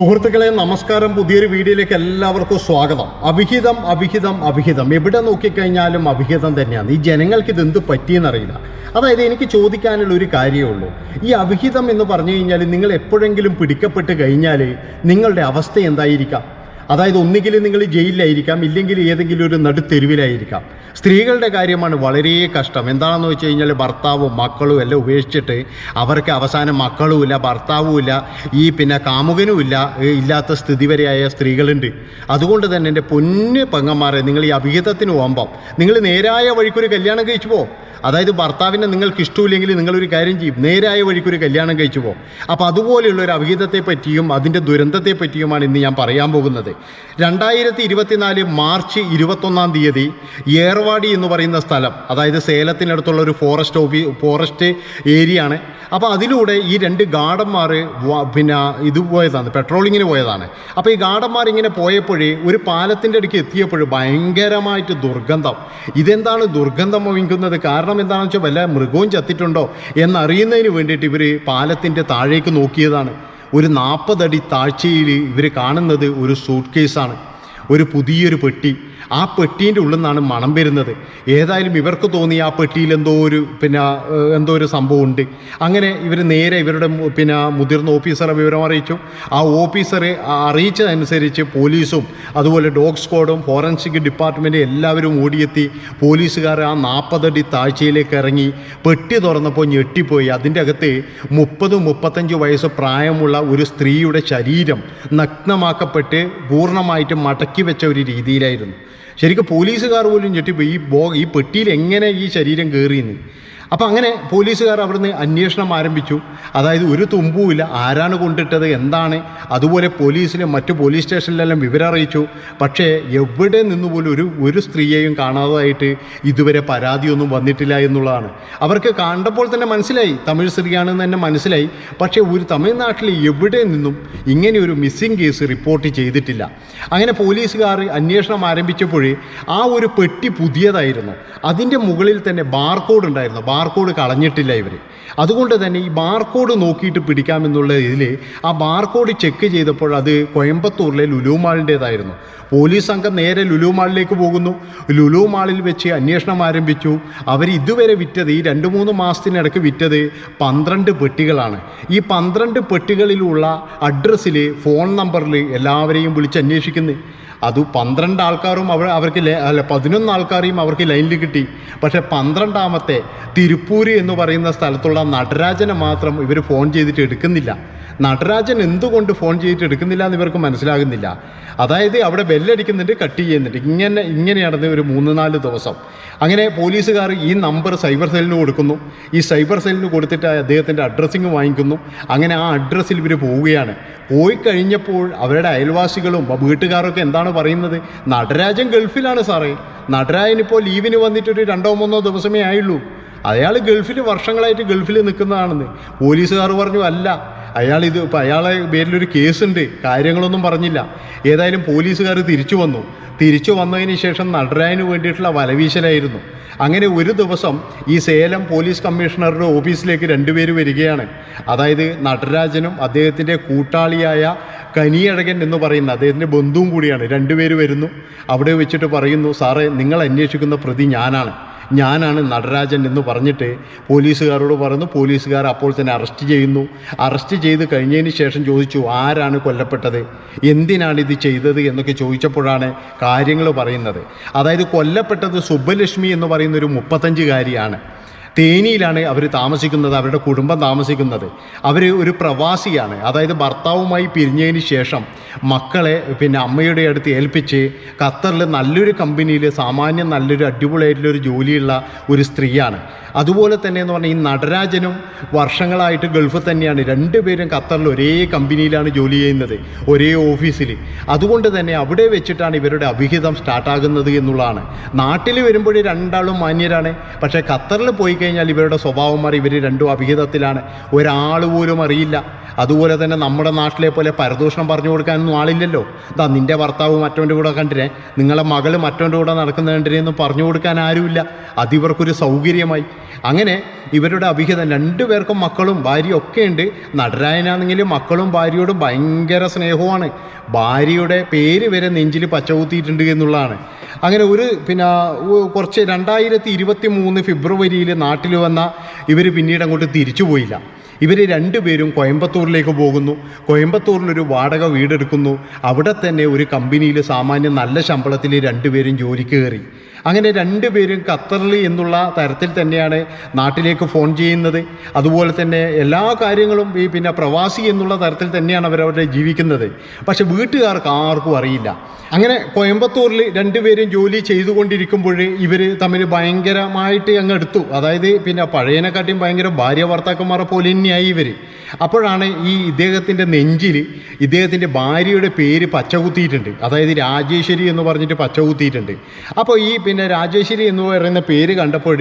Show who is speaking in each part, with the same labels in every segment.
Speaker 1: സുഹൃത്തുക്കളെ നമസ്കാരം. പുതിയൊരു വീഡിയോയിലേക്ക് എല്ലാവർക്കും സ്വാഗതം. അവിഹിതം അവിഹിതം അവിഹിതം. എവിടെ നോക്കിക്കഴിഞ്ഞാലും അവിഹിതം തന്നെയാണ്. ഈ ജനങ്ങൾക്ക് ഇത് എന്ത് പറ്റിയെന്നറിയില്ല. അതായത് എനിക്ക് ചോദിക്കാനുള്ള ഒരു കാര്യമേ ഉള്ളൂ. ഈ അവിഹിതം എന്ന് പറഞ്ഞു കഴിഞ്ഞാൽ നിങ്ങൾ എപ്പോഴെങ്കിലും പിടിക്കപ്പെട്ട് കഴിഞ്ഞാൽ നിങ്ങളുടെ അവസ്ഥ എന്തായിരിക്കാം? അതായത് ഒന്നുകിൽ നിങ്ങൾ ജയിലിലായിരിക്കാം ഇല്ലെങ്കിൽ ഏതെങ്കിലും ഒരു നടുത്തെരുവിലായിരിക്കാം സ്ത്രീകളുടെ കാര്യമാണ് വളരെ കഷ്ടം. എന്താണെന്ന് വെച്ച് കഴിഞ്ഞാൽ ഭർത്താവും മക്കളും എല്ലാം ഉപേക്ഷിച്ചിട്ട് അവർക്ക് അവസാനം മക്കളുമില്ല ഭർത്താവുമില്ല ഈ പിന്നെ കാമുകനുമില്ല ഇല്ല ഇല്ലാത്ത സ്ഥിതി വരെയായ സ്ത്രീകളുണ്ട്. അതുകൊണ്ട് തന്നെ എന്റെ പൊന്ന് പെങ്ങന്മാരെ നിങ്ങൾ ഈ അഭിഹിതത്തിന് പോകുമ്പം നിങ്ങൾ നേരായ വഴിക്കൊരു കല്യാണം കഴിച്ചു പോ. അതായത് ഭർത്താവിനെ നിങ്ങൾക്ക് ഇഷ്ടമില്ലെങ്കിൽ നിങ്ങളൊരു കാര്യം ചെയ്യും. നേരായ വഴിക്ക് ഒരു കല്യാണം കഴിച്ചു പോകും അപ്പോൾ അതുപോലെയുള്ള ഒരു അവിഹിതത്തെ പറ്റിയും അതിന്റെ ദുരന്തത്തെ പറ്റിയുമാണ് ഇന്ന് ഞാൻ പറയാൻ പോകുന്നത്. രണ്ടായിരത്തി ഇരുപത്തിനാല് മാർച്ച് ഇരുപത്തൊന്നാം തീയതി ഏർവാടി എന്ന് പറയുന്ന സ്ഥലം അതായത് സേലത്തിനടുത്തുള്ള ഒരു ഫോറസ്റ്റ് ഓഫീ ഫോറസ്റ്റ് ഏരിയ ആണ് അപ്പോൾ അതിലൂടെ ഈ രണ്ട് ഗാർഡന്മാർ പിന്നെ ഇത് പോയതാണ് പെട്രോളിങ്ങിന് പോയതാണ്. അപ്പോൾ ഈ ഗാർഡന്മാർ ഇങ്ങനെ പോയപ്പോഴേ ഒരു പാലത്തിന്റെ അടുക്ക് എത്തിയപ്പോൾ ഭയങ്കരമായിട്ട് ദുർഗന്ധം. ഇതെന്താണ് ദുർഗന്ധം വഹിക്കുന്നത് കാരണം എന്താണെന്ന് വെച്ചാൽ വല്ല മൃഗവും ചത്തിട്ടുണ്ടോ എന്നറിയുന്നതിന് വേണ്ടിയിട്ട് ഇവർ പാലത്തിന്റെ താഴേക്ക് നോക്കിയതാണ്. ഒരു നാൽപ്പതടി താഴ്ചയിൽ ഇവർ കാണുന്നത് ഒരു സൂട്ട് കേസാണ് ഒരു പുതിയൊരു പെട്ടി. ആ പെട്ടീന്റെ ഉള്ളിൽ നിന്നാണ് മണം വരുന്നത്. ഏതായാലും ഇവർക്ക് തോന്നി ആ പെട്ടിയിൽ എന്തോ ഒരു പിന്നെ എന്തോ ഒരു സംഭവം ഉണ്ട് അങ്ങനെ ഇവർ നേരെ ഇവരുടെ പിന്നെ മുതിർന്ന ഓഫീസറെ വിവരം അറിയിച്ചു. ആ ഓഫീസറെ അറിയിച്ചതനുസരിച്ച് പോലീസും അതുപോലെ ഡോഗ് സ്ക്വാഡും ഫോറൻസിക് ഡിപ്പാർട്ട്മെന്റ് എല്ലാവരും ഓടിയെത്തി പോലീസുകാർ ആ നാൽപ്പതടി താഴ്ചയിലേക്ക് ഇറങ്ങി പെട്ടി തുറന്നപ്പോൾ ഞെട്ടിപ്പോയി. അതിന്റെ അകത്ത് മുപ്പത് മുപ്പത്തഞ്ച് വയസ്സ് പ്രായമുള്ള ഒരു സ്ത്രീയുടെ ശരീരം നഗ്നമാക്കപ്പെട്ട് പൂർണമായിട്ടും മടക്കി വെച്ച ഒരു രീതിയിലായിരുന്നു. ശരിക്കും പോലീസുകാർ പോലും ഞെട്ടിപ്പോയി. ഈ ബോ ഈ പെട്ടിയിൽ എങ്ങനെ ഈ ശരീരം കയറിയെന്ന് അപ്പോൾ അങ്ങനെ പോലീസുകാർ അവിടുന്ന് അന്വേഷണം ആരംഭിച്ചു. അതായത് ഒരു തുമ്പുമില്ല. ആരാണ് കൊണ്ടിട്ടത്? എന്താണ്? അതുപോലെ പോലീസിലും മറ്റു പോലീസ് സ്റ്റേഷനിലെല്ലാം വിവരം അറിയിച്ചു. പക്ഷേ എവിടെ നിന്ന് പോലും ഒരു ഒരു സ്ത്രീയെയും കാണാതായിട്ട് ഇതുവരെ പരാതിയൊന്നും വന്നിട്ടില്ല എന്നുള്ളതാണ്. അവർക്ക് കണ്ടപ്പോൾ തന്നെ മനസ്സിലായി. തമിഴ് സ്ത്രീയാണെന്ന് തന്നെ മനസ്സിലായി. പക്ഷേ ഒരു തമിഴ്നാട്ടിൽ എവിടെ നിന്നും ഇങ്ങനെ ഒരു മിസ്സിംഗ് കേസ് റിപ്പോർട്ട് ചെയ്തിട്ടില്ല. അങ്ങനെ പോലീസുകാർ അന്വേഷണം ആരംഭിച്ചപ്പോഴേ ആ ഒരു പെട്ടി പുതിയതായിരുന്നു. അതിന്റെ മുകളിൽ തന്നെ ബാർകോഡ് ഉണ്ടായിരുന്നു. ബാർകോഡ് കളഞ്ഞിട്ടില്ല ഇവർ അതുകൊണ്ട് തന്നെ ഈ ബാർകോഡ് നോക്കിയിട്ട് പിടിക്കാമെന്നുള്ള ഇതിൽ ആ ബാർകോഡ് ചെക്ക് ചെയ്തപ്പോൾ അത് കോയമ്പത്തൂരിലെ ലുലുമാളിന്റേതായിരുന്നു. പോലീസ് സംഘം നേരെ ലുലുമാളിലേക്ക് പോകുന്നു. ലുലുമാളിൽ വെച്ച് അന്വേഷണം ആരംഭിച്ചു. അവർ ഇതുവരെ വിറ്റത് ഈ രണ്ട് മൂന്ന് മാസത്തിനിടയ്ക്ക് വിറ്റത് പന്ത്രണ്ട് പെട്ടികളാണ്. ഈ പന്ത്രണ്ട് പെട്ടികളിലുള്ള അഡ്രസ്സിൽ ഫോൺ നമ്പറിൽ എല്ലാവരെയും വിളിച്ച് അന്വേഷിക്കുന്നു. അത് പന്ത്രണ്ട് ആൾക്കാരും അവർ അവർക്ക് അല്ല പതിനൊന്ന് ആൾക്കാരെയും അവർക്ക് ലൈനിൽ കിട്ടി. പക്ഷേ പന്ത്രണ്ടാമത്തെ തിരുപ്പൂര് എന്ന് പറയുന്ന സ്ഥലത്തുള്ള നടരാജനെ മാത്രം ഇവർ ഫോൺ ചെയ്തിട്ട് എടുക്കുന്നില്ല. നടരാജൻ എന്തുകൊണ്ട് ഫോൺ ചെയ്തിട്ട് എടുക്കുന്നില്ല എന്ന് ഇവർക്ക് മനസ്സിലാകുന്നില്ല. അതായത് അവിടെ ബെല്ലടിക്കുന്നുണ്ട് കട്ട് ചെയ്യുന്നുണ്ട്. ഇങ്ങനെ ഇങ്ങനെയാണെന്ന് ഒരു മൂന്ന് നാല് ദിവസം. അങ്ങനെ പോലീസുകാർ ഈ നമ്പർ സൈബർ സെല്ലിന് കൊടുക്കുന്നു. ഈ സൈബർ സെല്ലിന് കൊടുത്തിട്ട് അദ്ദേഹത്തിന്റെ അഡ്രസ്സിങ് വാങ്ങിക്കുന്നു. അങ്ങനെ ആ അഡ്രസ്സിൽ ഇവർ പോവുകയാണ്. പോയി കഴിഞ്ഞപ്പോൾ അവരുടെ അയൽവാസികളും വീട്ടുകാരൊക്കെ എന്താണ് പറയുന്നത്? നടരാജൻ ഗൾഫിലാണ് സാറേ. നടരാജൻ ഇപ്പോൾ ലീവിന് വന്നിട്ടൊരു രണ്ടോ മൂന്നോ ദിവസമേ ആയുള്ളൂ. അയാൾ ഗൾഫിൽ വർഷങ്ങളായിട്ട് ഗൾഫിൽ നിൽക്കുന്നതാണെന്ന് പോലീസുകാർ പറഞ്ഞു അല്ല അയാൾ ഇത് ഇപ്പം അയാളെ പേരിലൊരു കേസുണ്ട്. കാര്യങ്ങളൊന്നും പറഞ്ഞില്ല. ഏതായാലും പോലീസുകാർ തിരിച്ചു വന്നു. തിരിച്ചു വന്നതിന് ശേഷം നടരായന് വേണ്ടിയിട്ടുള്ള വലവീശലായിരുന്നു. അങ്ങനെ ഒരു ദിവസം ഈ സേലം പോലീസ് കമ്മീഷണറുടെ ഓഫീസിലേക്ക് രണ്ടുപേര് വരികയാണ്. അതായത് നടരാജനും അദ്ദേഹത്തിന്റെ കൂട്ടാളിയായ കനിയഴകൻ എന്ന് പറയുന്ന അദ്ദേഹത്തിന്റെ ബന്ധുവും കൂടിയാണ്. രണ്ടുപേര് വരുന്നു. അവിടെ വെച്ചിട്ട് പറയുന്നു സാറേ നിങ്ങൾ അന്വേഷിക്കുന്ന പ്രതി ഞാനാണ്. ഞാനാണ് നടരാജൻ എന്ന് പറഞ്ഞിട്ട് പോലീസുകാരോട് പറഞ്ഞു. പോലീസുകാർ അപ്പോൾ തന്നെ അറസ്റ്റ് ചെയ്യുന്നു. അറസ്റ്റ് ചെയ്ത് കഴിഞ്ഞതിന് ശേഷം ചോദിച്ചു ആരാണ് കൊല്ലപ്പെട്ടത്? എന്തിനാണ് ഇത് ചെയ്തത്? എന്നൊക്കെ ചോദിച്ചപ്പോഴാണ് കാര്യങ്ങൾ പറയുന്നത്. അതായത് കൊല്ലപ്പെട്ടത് സുബ്ബലക്ഷ്മി എന്ന് പറയുന്ന ഒരു മുപ്പത്തഞ്ചുകാരിയാണ്. തേനിയിലാണ് അവർ താമസിക്കുന്നത് അവരുടെ കുടുംബം താമസിക്കുന്നത്. അവർ ഒരു പ്രവാസിയാണ്. അതായത് ഭർത്താവുമായി പിരിഞ്ഞതിന് ശേഷം മക്കളെ പിന്നെ അമ്മയുടെ അടുത്ത് ഏൽപ്പിച്ച് ഖത്തറിൽ നല്ലൊരു കമ്പനിയിൽ സാമാന്യം നല്ലൊരു അടിപൊളിയായിട്ടുള്ള ഒരു ജോലിയുള്ള ഒരു സ്ത്രീയാണ്. അതുപോലെ തന്നെ എന്ന് പറഞ്ഞാൽ ഈ നടരാജനും വർഷങ്ങളായിട്ട് ഗൾഫിൽ തന്നെയാണ്. രണ്ടുപേരും ഖത്തറിൽ ഒരേ കമ്പനിയിലാണ് ജോലി ചെയ്യുന്നത് ഒരേ ഓഫീസിൽ അതുകൊണ്ട് തന്നെ അവിടെ വെച്ചിട്ടാണ് ഇവരുടെ അഭിഹിതം സ്റ്റാർട്ടാകുന്നത് എന്നുള്ളതാണ്. നാട്ടിൽ വരുമ്പോൾ രണ്ടാളും മാന്യരാണ്. പക്ഷേ ഖത്തറിൽ പോയി കഴിഞ്ഞാൽ ഇവരുടെ സ്വഭാവം മാറി ഇവർ രണ്ടും അവിഹിതത്തിലാണ്. ഒരാൾ പോലും അറിയില്ല. അതുപോലെ തന്നെ നമ്മുടെ നാട്ടിലെ പോലെ പരദൂഷണം പറഞ്ഞു കൊടുക്കാനൊന്നും ആളില്ലല്ലോ. ദാ നിന്റെ ഭർത്താവ് മറ്റവന്റെ കൂടെ കണ്ടിരേ നിങ്ങളെ മകൾ മറ്റവന്റെ കൂടെ നടക്കുന്ന കണ്ടിരേ എന്ന് പറഞ്ഞു കൊടുക്കാൻ ആരുമില്ല. അതിവർക്കൊരു സൗകര്യമായി. അങ്ങനെ ഇവരുടെ അഭിഹിതം രണ്ടു പേർക്കും മക്കളും ഭാര്യയും ഒക്കെ ഉണ്ട്. നടരായനാണെങ്കിലും മക്കളും ഭാര്യയോട് ഭയങ്കര സ്നേഹവുമാണ്. ഭാര്യയുടെ പേര് വരെ നെഞ്ചിൽ പച്ചകുത്തിയിട്ടുണ്ട് എന്നുള്ളതാണ്. അങ്ങനെ ഒരു പിന്നെ കുറച്ച് രണ്ടായിരത്തി ഇരുപത്തി മൂന്ന് ഫെബ്രുവരിയിൽ നാട്ടിൽ വന്ന ഇവർ പിന്നീട് അങ്ങോട്ട് തിരിച്ചു പോയില്ല ഇവർ രണ്ടുപേരും കോയമ്പത്തൂരിലേക്ക് പോകുന്നു. കോയമ്പത്തൂരിലൊരു വാടക വീടെടുക്കുന്നു. അവിടെ തന്നെ ഒരു കമ്പനിയിൽ സാമാന്യം നല്ല ശമ്പളത്തിൽ രണ്ടുപേരും ജോലിക്ക് കയറി. അങ്ങനെ രണ്ടുപേരും ഖത്തറിൽ എന്നുള്ള തരത്തിൽ തന്നെയാണ് നാട്ടിലേക്ക് ഫോൺ ചെയ്യുന്നത്. അതുപോലെ തന്നെ എല്ലാ കാര്യങ്ങളും ഈ പിന്നെ പ്രവാസി എന്നുള്ള തരത്തിൽ തന്നെയാണ് അവരവരുടെ ജീവിക്കുന്നത്. പക്ഷെ വീട്ടുകാർക്ക് ആർക്കും അറിയില്ല. അങ്ങനെ കോയമ്പത്തൂരിൽ രണ്ടുപേരും ജോലി ചെയ്തുകൊണ്ടിരിക്കുമ്പോൾ ഇവർ തമ്മിൽ ഭയങ്കരമായിട്ട് അങ്ങ് എടുത്തു. അതായത് പിന്നെ പഴയനെക്കാട്ടിയും ഭയങ്കര ഭാര്യ ഭർത്താക്കന്മാരെ പോലെ തന്നെയായി ഇവർ അപ്പോഴാണ് ഈ ഇദ്ദേഹത്തിന്റെ നെഞ്ചിൽ ഇദ്ദേഹത്തിന്റെ ഭാര്യയുടെ പേര് പച്ചകുത്തിയിട്ടുണ്ട്. അതായത് രാജേശ്വരി എന്ന് പറഞ്ഞിട്ട് പച്ചകുത്തിയിട്ടുണ്ട്. അപ്പോൾ ഈ പിന്നെ രാജേശ്വരി എന്ന് പറയുന്ന പേര് കണ്ടപ്പോൾ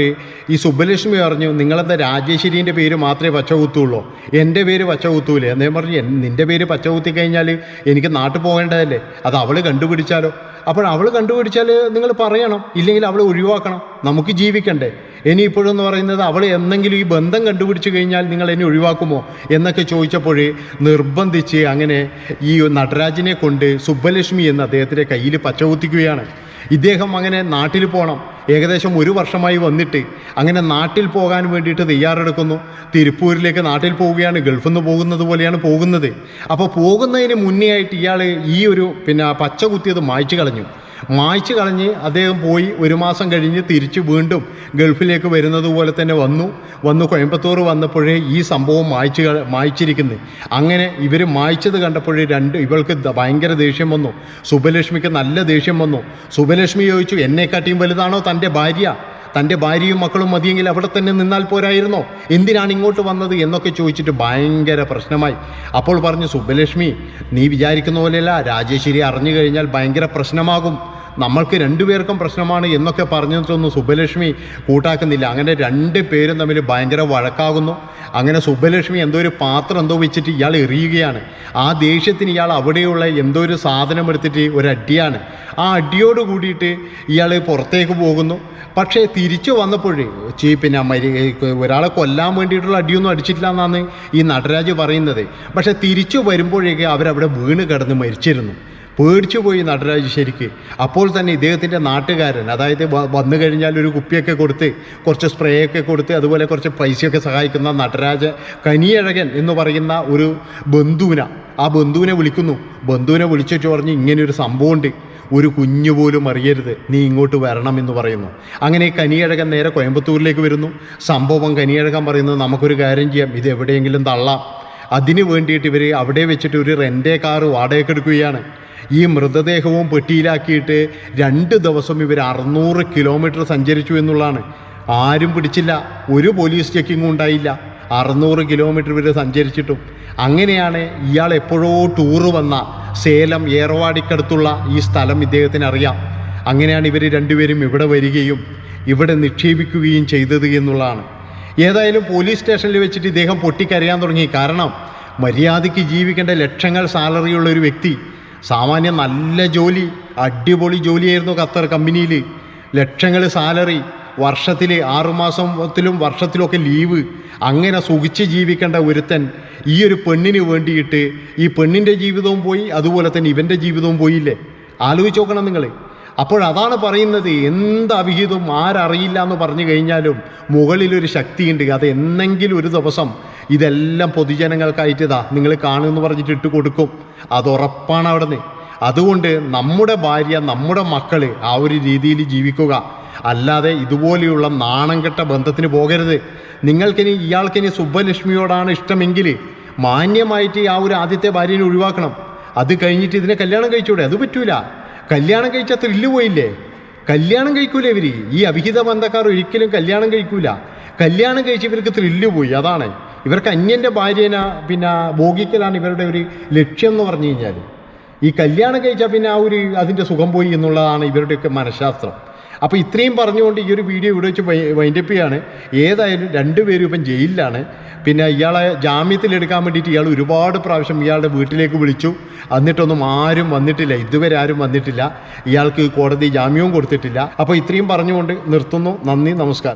Speaker 1: ഈ സുബ്ബലക്ഷ്മി പറഞ്ഞു നിങ്ങളെന്താ രാജേശ്വരീന്റെ പേര് മാത്രമേ പച്ചകുത്തുള്ളൂ? എന്റെ പേര് പച്ചകുത്തൂലേ? എന്നേ പറഞ്ഞു നിന്റെ പേര് പച്ചകുത്തി കഴിഞ്ഞാൽ എനിക്ക് നാട്ടിൽ പോകേണ്ടതല്ലേ? അത് അവൾ കണ്ടുപിടിച്ചാലോ? അപ്പോൾ അവൾ കണ്ടുപിടിച്ചാൽ നിങ്ങൾ പറയണം ഇല്ലെങ്കിൽ അവൾ ഒഴിവാക്കണം. നമുക്ക് ജീവിക്കണ്ടേ? ഇനി ഇപ്പോഴെന്ന് പറയുന്നത് അവൾ എന്തെങ്കിലും ഈ ബന്ധം കണ്ടുപിടിച്ച് കഴിഞ്ഞാൽ നിങ്ങൾ എന്നെ ഒഴിവാക്കുമോ എന്നൊക്കെ ചോദിച്ചപ്പോൾ നിർബന്ധിച്ച് അങ്ങനെ ഈ നടരാജിനെ കൊണ്ട് സുബ്ബലക്ഷ്മി എന്ന് അദ്ദേഹത്തിന്റെ കയ്യിൽ പച്ചകുത്തിക്കുകയാണ് ഇദ്ദേഹം അങ്ങനെ നാട്ടിൽ പോകണം ഏകദേശം ഒരു വർഷമായി വന്നിട്ട് അങ്ങനെ നാട്ടിൽ പോകാൻ വേണ്ടിയിട്ട് തയ്യാറെടുക്കുന്നു. തിരുപ്പൂരിലേക്ക് നാട്ടിൽ പോവുകയാണ്. ഗൾഫിൽ നിന്ന് പോകുന്നത് പോലെയാണ് പോകുന്നത്. അപ്പോൾ പോകുന്നതിന് മുന്നേ ആയിട്ട് ഇയാൾ ഈ ഒരു പിന്നെ പച്ച കുത്തിയത് മായ്ച്ചു കളഞ്ഞു. മായ്ച്ചു കളഞ്ഞ് അദ്ദേഹം പോയി ഒരു മാസം കഴിഞ്ഞ് തിരിച്ച് വീണ്ടും ഗൾഫിലേക്ക് വരുന്നത് പോലെ തന്നെ വന്നു. വന്ന് കോയമ്പത്തൂർ വന്നപ്പോഴേ ഈ സംഭവം മായ്ച്ചു മായ്ച്ചിരിക്കുന്നത് മായ്ച്ചിരിക്കുന്നു. അങ്ങനെ ഇവർ മായ്ച്ചത് കണ്ടപ്പോഴേ രണ്ട് ഇവൾക്ക് ഭയങ്കര ദേഷ്യം വന്നു. സുബലക്ഷ്മിക്ക് നല്ല ദേഷ്യം വന്നു. സുബലക്ഷ്മി ചോദിച്ചു എന്നെക്കാട്ടിയും വലുതാണോ തന്റെ ഭാര്യ? തന്റെ ഭാര്യയും മക്കളും മതിയെങ്കിൽ അവിടെ തന്നെ നിന്നാൽ പോരായിരുന്നോ? എന്തിനാണ് ഇങ്ങോട്ട് വന്നത് എന്നൊക്കെ ചോദിച്ചിട്ട് ഭയങ്കര പ്രശ്നമായി. അപ്പോൾ പറഞ്ഞു സുബ്ബലക്ഷ്മി നീ വിചാരിക്കുന്ന പോലെയല്ല. രാജേശ്വരി അറിഞ്ഞു കഴിഞ്ഞാൽ ഭയങ്കര പ്രശ്നമാകും. നമ്മൾക്ക് രണ്ടുപേർക്കും പ്രശ്നമാണ് എന്നൊക്കെ പറഞ്ഞിട്ടൊന്നും സുബ്ബലക്ഷ്മി കൂട്ടാക്കുന്നില്ല. അങ്ങനെ രണ്ട് പേരും തമ്മിൽ ഭയങ്കര വഴക്കാകുന്നു. അങ്ങനെ സുബ്ബലക്ഷ്മി എന്തോ ഒരു പാത്രം എന്തോ വെച്ചിട്ട് ഇയാൾ എറിയുകയാണ്. ആ ദേഷ്യത്തിന് ഇയാൾ അവിടെയുള്ള എന്തോ ഒരു സാധനം എടുത്തിട്ട് ഒരു അടിയാണ്. ആ അടിയോട് കൂടിയിട്ട് ഇയാൾ പുറത്തേക്ക് പോകുന്നു. പക്ഷേ തിരിച്ചു വന്നപ്പോഴേ ചീ പിന്നെ മരി ഒരാളെ കൊല്ലാൻ വേണ്ടിയിട്ടുള്ള അടിയൊന്നും അടിച്ചിട്ടില്ല എന്നാണ് ഈ നടരാജ് പറയുന്നത്. പക്ഷേ തിരിച്ചു വരുമ്പോഴേക്ക് അവരവിടെ വീണ് കിടന്ന് മരിച്ചിരുന്നു. പേടിച്ചു പോയി നടരാജ് ശരിക്ക്. അപ്പോൾ തന്നെ ഇദ്ദേഹത്തിന്റെ നാട്ടുകാരൻ അതായത് വന്നു കഴിഞ്ഞാൽ ഒരു കുപ്പിയൊക്കെ കൊടുത്ത് കുറച്ച് സ്പ്രേ ഒക്കെ കൊടുത്ത് അതുപോലെ കുറച്ച് പൈസയൊക്കെ സഹായിക്കുന്ന നടരാജ കനിയഴകൻ എന്ന് പറയുന്ന ഒരു ബന്ധുവിന. ആ ബന്ധുവിനെ വിളിക്കുന്നു. ബന്ധുവിനെ വിളിച്ചിട്ട് പറഞ്ഞ് ഇങ്ങനെയൊരു സംഭവമുണ്ട്. ഒരു കുഞ്ഞു പോലും അറിയരുത്. നീ ഇങ്ങോട്ട് വരണം എന്ന് പറയുന്നു. അങ്ങനെ കനിയഴകൻ നേരെ കോയമ്പത്തൂരിലേക്ക് വരുന്നു. സംഭവം കനിയഴകൻ പറയുന്നത് നമുക്കൊരു കാര്യം ചെയ്യാം. ഇത് എവിടെയെങ്കിലും തള്ളാം. അതിനു വേണ്ടിയിട്ട് ഇവർ അവിടെ വെച്ചിട്ട് ഒരു റെന്റേ കാർ വാടകയ്ക്ക് എടുക്കുകയാണ്. ഈ മൃതദേഹവും പെട്ടിയിലാക്കിയിട്ട് രണ്ട് ദിവസം ഇവർ അറുന്നൂറ് കിലോമീറ്റർ സഞ്ചരിച്ചു എന്നുള്ളതാണ്. ആരും പിടിച്ചില്ല. ഒരു പോലീസ് ചെക്കിങ്ങും ഉണ്ടായില്ല. അറുന്നൂറ് കിലോമീറ്റർ വരെ സഞ്ചരിച്ചിട്ടും അങ്ങനെയാണ് ഇയാൾ എപ്പോഴോ ടൂറ് വന്ന സേലം ഏറവാടിക്കടുത്തുള്ള ഈ സ്ഥലം ഇദ്ദേഹത്തിന് അറിയാം. അങ്ങനെയാണ് ഇവർ രണ്ടുപേരും ഇവിടെ വരികയും ഇവിടെ നിക്ഷേപിക്കുകയും ചെയ്തത് എന്നുള്ളതാണ്. ഏതായാലും പോലീസ് സ്റ്റേഷനിൽ വെച്ചിട്ട് ഇദ്ദേഹം പൊട്ടിക്കരയാൻ തുടങ്ങി. കാരണം മര്യാദയ്ക്ക് ജീവിക്കേണ്ട ലക്ഷങ്ങൾ സാലറിയുള്ള ഒരു വ്യക്തി സാമാന്യം നല്ല ജോലി അടിപൊളി ജോലിയായിരുന്നു ഖത്തർ കമ്പനിയിൽ ലക്ഷങ്ങൾ സാലറി വർഷത്തിൽ ആറുമാസത്തിലും വർഷത്തിലൊക്കെ ലീവ്. അങ്ങനെ സുഖിച്ച് ജീവിക്കേണ്ട ഒരുത്തൻ ഈ ഒരു പെണ്ണിന് വേണ്ടിയിട്ട് ഈ പെണ്ണിന്റെ ജീവിതവും പോയി അതുപോലെ തന്നെ ഇവന്റെ ജീവിതവും പോയില്ലേ? ആലോചിച്ച് നോക്കണം നിങ്ങൾ അപ്പോഴതാണ് പറയുന്നത് എന്ത് അവിഹിതം ആരറിയില്ല എന്ന് പറഞ്ഞു കഴിഞ്ഞാലും മുകളിലൊരു ശക്തിയുണ്ട്. അത് എന്നെങ്കിലും ഒരു ദിവസം ഇതെല്ലാം പൊതുജനങ്ങൾക്കായിട്ട് ഇതാ നിങ്ങൾ കാണുമെന്ന് പറഞ്ഞിട്ട് ഇട്ട് കൊടുക്കും. അത് ഉറപ്പാണ് അവിടെ നിന്ന് അതുകൊണ്ട് നമ്മുടെ ഭാര്യ നമ്മുടെ മക്കൾ ആ ഒരു രീതിയിൽ ജീവിക്കുക. അല്ലാതെ ഇതുപോലെയുള്ള നാണം കെട്ട ബന്ധത്തിന് പോകരുത്. നിങ്ങൾക്കിനി ഇയാൾക്കിനി സുബ്ബലക്ഷ്മിയോടാണ് ഇഷ്ടമെങ്കിൽ മാന്യമായിട്ട് ആ ഒരു ആദ്യത്തെ ഭാര്യനെ ഒഴിവാക്കണം. അത് കഴിഞ്ഞിട്ട് ഇതിനെ കല്യാണം കഴിച്ചൂടെ? അത് പറ്റൂല. കല്യാണം കഴിച്ചാൽ ത്രില്ല് പോയില്ലേ? കല്യാണം കഴിക്കൂല ഇവർ ഈ അവിഹിത ബന്ധക്കാർ ഒരിക്കലും കല്യാണം കഴിക്കൂല. കല്യാണം കഴിച്ച് ഇവർക്ക് ത്രില്ല് പോയി അതാണ്. ഇവർക്ക് അന്യന്റെ ഭാര്യേനെ പിന്നെ ഭോഗിക്കലാണ് ഇവരുടെ ഒരു ലക്ഷ്യം എന്ന് പറഞ്ഞു കഴിഞ്ഞാൽ ഈ കല്യാണം കഴിച്ചാൽ പിന്നെ ആ ഒരു അതിന്റെ സുഖം പോയി എന്നുള്ളതാണ് ഇവരുടെയൊക്കെ മനഃശാസ്ത്രം. അപ്പോൾ ഇത്രയും പറഞ്ഞുകൊണ്ട് ഈ ഒരു വീഡിയോ ഇവിടെ വെച്ച് വൈൻഡപ്പ് ചെയ്യാണ്. ഏതായാലും രണ്ടുപേരും ഇപ്പം ജയിലിലാണ്. പിന്നെ ഇയാളെ ജാമ്യത്തിലെടുക്കാൻ വേണ്ടിയിട്ട് ഇയാൾ ഒരുപാട് പ്രാവശ്യം ഇയാളുടെ വീട്ടിലേക്ക് വിളിച്ചു. എന്നിട്ടൊന്നും ആരും വന്നിട്ടില്ല. ഇതുവരെ ആരും വന്നിട്ടില്ല. ഇയാൾക്ക് കോടതി ജാമ്യവും കൊടുത്തിട്ടില്ല. അപ്പോൾ ഇത്രയും പറഞ്ഞുകൊണ്ട് നിർത്തുന്നു. നന്ദി നമസ്കാരം.